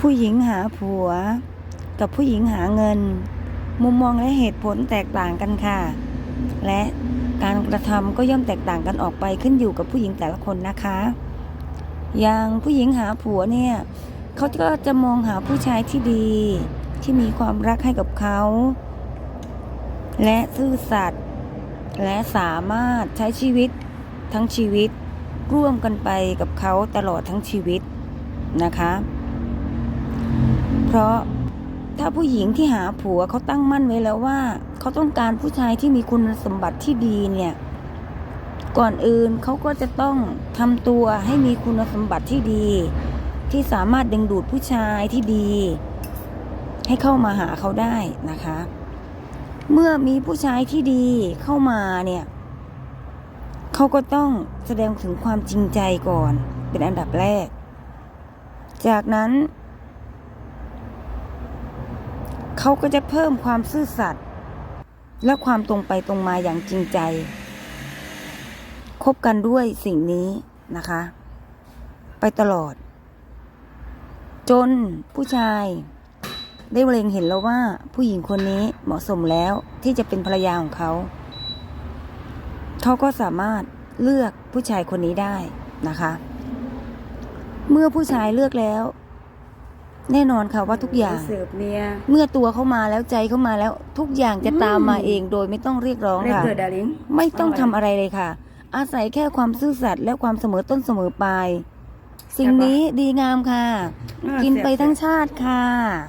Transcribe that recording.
ผู้หญิงหาผัว กับผู้หญิงหาเงิน มุมมองและเหตุผลแตกต่างกันค่ะ และการกระทำก็ย่อมแตกต่างกันออกไปขึ้นอยู่กับผู้หญิงแต่ละคนนะคะ อย่างผู้หญิงหาผัวเนี่ยเขาก็จะมองหาผู้ชายที่ดี ที่มีความรักให้กับเขา และซื่อสัตย์และสามารถใช้ชีวิตทั้งชีวิต ร่วมกันไปกับเขาตลอดทั้งชีวิตนะคะ เพราะถ้าผู้หญิงที่หาผัวเขาตั้งมั่นไว้แล้วว่า เขาต้องการผู้ชายที่มีคุณสมบัติที่ดีเนี่ย ก่อนอื่นเขาก็จะต้องทำตัวให้มีคุณสมบัติที่ดี ที่สามารถดึงดูดผู้ชายที่ดี ให้เข้ามาหาเขาได้นะคะ เมื่อมีผู้ชายที่ดีเข้ามาเนี่ยเขาก็ต้องแสดงถึงความจริงใจก่อนเป็นอันดับแรก จากนั้น เขาก็จะเพิ่มความซื่อสัตย์และความตรงไปตรงมาอย่างจริงใจ คบกันด้วยสิ่งนี้นะคะ ไปตลอด จนผู้ชาย ได้เล็งเห็นแล้วว่าผู้หญิงคนนี้เหมาะสมแล้วที่จะเป็นภรรยาของเขา เขาก็สามารถเลือกผู้ชายคนนี้ได้นะคะ เมื่อผู้ชายเลือกแล้ว แน่นอนค่ะว่าทุกอย่าง เสิร์ฟเมีย เมื่อตัวเขามาแล้วใจเขามาแล้วทุกอย่างจะตามมาเองโดยไม่ต้องเรียกร้องเรค่ะเกิดดาริงไม่ต้องทำอะไรเลยค่ะ อาศัยแค่ความซื่อสัตย์และความเสมอต้นเสมอปลาย สิ่งนี้ดีงามค่ะกินไปทั้งชาติค่ะ